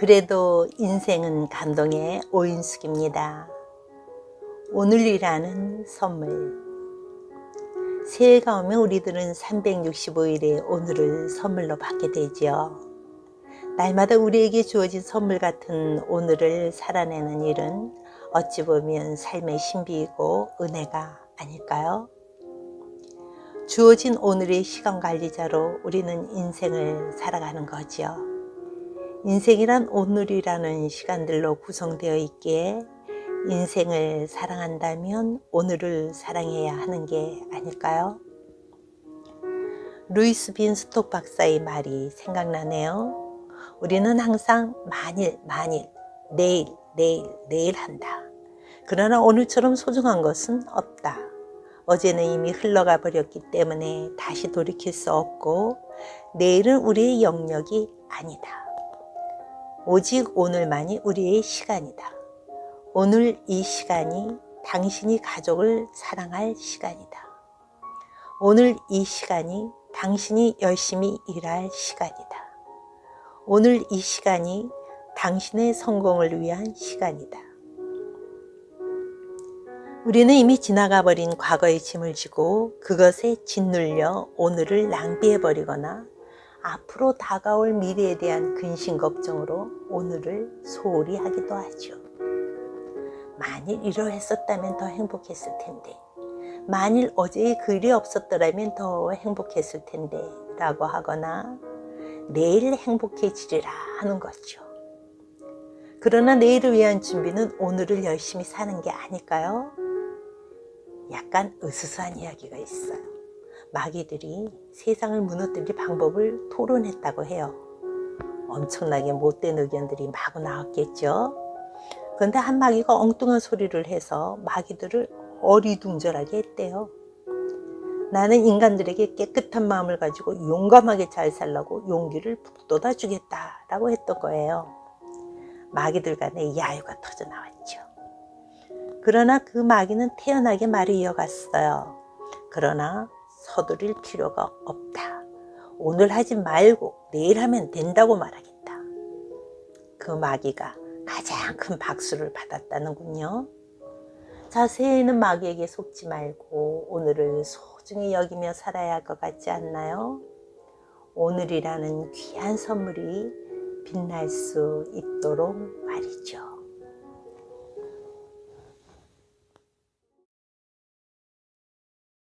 그래도 인생은 감동의 오인숙입니다. 오늘이라는 선물. 새해가 오면 우리들은 365일의 오늘을 선물로 받게 되죠. 날마다 우리에게 주어진 선물 같은 오늘을 살아내는 일은 어찌 보면 삶의 신비이고 은혜가 아닐까요? 주어진 오늘의 시간 관리자로 우리는 인생을 살아가는 거죠. 인생이란 오늘이라는 시간들로 구성되어 있기에 인생을 사랑한다면 오늘을 사랑해야 하는 게 아닐까요? 루이스 빈 스톡 박사의 말이 생각나네요. 우리는 항상 만일, 만일, 내일, 내일, 내일 한다. 그러나 오늘처럼 소중한 것은 없다. 어제는 이미 흘러가 버렸기 때문에 다시 돌이킬 수 없고 내일은 우리의 영역이 아니다. 오직 오늘만이 우리의 시간이다. 오늘 이 시간이 당신이 가족을 사랑할 시간이다. 오늘 이 시간이 당신이 열심히 일할 시간이다. 오늘 이 시간이 당신의 성공을 위한 시간이다. 우리는 이미 지나가 버린 과거의 짐을 지고 그것에 짓눌려 오늘을 낭비해 버리거나 앞으로 다가올 미래에 대한 근심 걱정으로 오늘을 소홀히 하기도 하죠. 만일 이러했었다면 더 행복했을 텐데, 만일 어제의 글이 없었더라면 더 행복했을 텐데, 라고 하거나 내일 행복해지리라 하는 거죠. 그러나 내일을 위한 준비는 오늘을 열심히 사는 게 아닐까요? 약간 으스스한 이야기가 있어요. 마귀들이 세상을 무너뜨릴 방법을 토론했다고 해요. 엄청나게 못된 의견들이 마구 나왔겠죠. 그런데 한 마귀가 엉뚱한 소리를 해서 마귀들을 어리둥절하게 했대요. 나는 인간들에게 깨끗한 마음을 가지고 용감하게 잘 살라고 용기를 북돋아 주겠다라고 했던 거예요. 마귀들 간에 야유가 터져 나왔죠. 그러나 그 마귀는 태연하게 말을 이어갔어요. 그러나 서두를 필요가 없다. 오늘 하지 말고 내일 하면 된다고 말하겠다. 그 마귀가 가장 큰 박수를 받았다는군요. 자, 새해에는 마귀에게 속지 말고 오늘을 소중히 여기며 살아야 할 것 같지 않나요? 오늘이라는 귀한 선물이 빛날 수 있도록 말이죠.